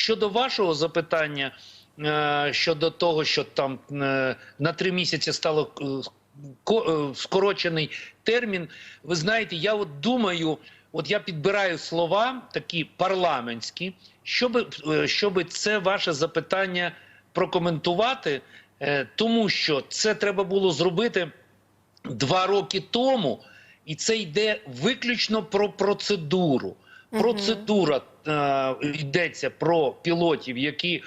Щодо вашого запитання е, щодо того, що там е, на три місяці стало е, ко- скорочений термін. Ви знаєте, я от думаю, от я підбираю слова такі парламентські, щоб, щоб це ваше запитання прокоментувати, тому що це треба було зробити два роки тому, і це йде виключно про процедуру. Процедура йдеться про пілотів, які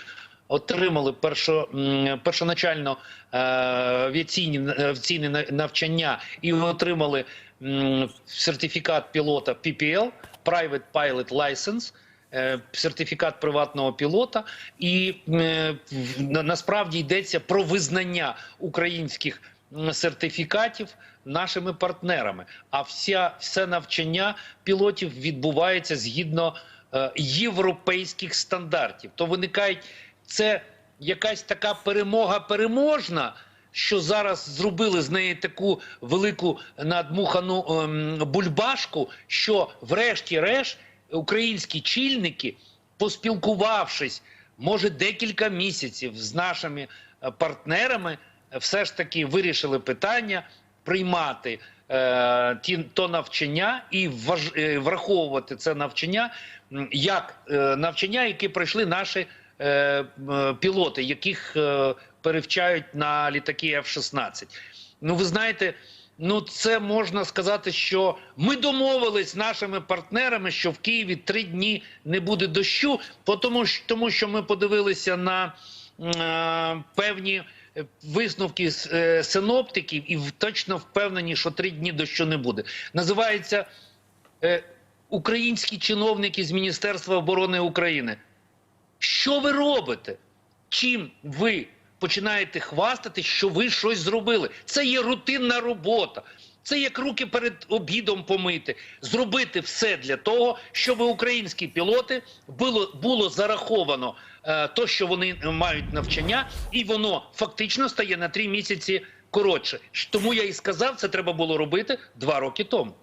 отримали першо, першоначально е, авіаційні авіаційне навчання і отримали сертифікат пілота PPL, Private Pilot License, е, сертифікат приватного пілота, і е, насправді йдеться про визнання українських сертифікатів нашими партнерами. А вся все навчання пілотів відбувається згідно е, європейських стандартів. То виникають це якась така перемога переможна. Що зараз зробили з неї таку велику надмухану ем, бульбашку, що, врешті-решт, українські чільники, поспілкувавшись, може декілька місяців з нашими е, партнерами, е, все ж таки вирішили питання приймати е, ті, то навчання і важ, е, враховувати це навчання як е, навчання, які пройшли наші е, е, пілоти, яких е, перевчають на літаки F-16. Ну, ви знаєте, ну це можна сказати, що ми домовились з нашими партнерами, що в Києві три дні не буде дощу, тому, що- ми подивилися на е, певні висновки е, синоптиків і точно впевнені, що три дні дощу не буде. Називається е, українські чиновники з Міністерства оборони України. Що ви робите? Чим ви починаєте хвастати, що ви щось зробили? Це є рутинна робота. Це як руки перед обідом помити, зробити все для того, щоб українські пілоти було, було зараховано е, то, що вони мають навчання, і воно фактично стає на три місяці коротше. Тому я і сказав, це треба було робити два роки тому.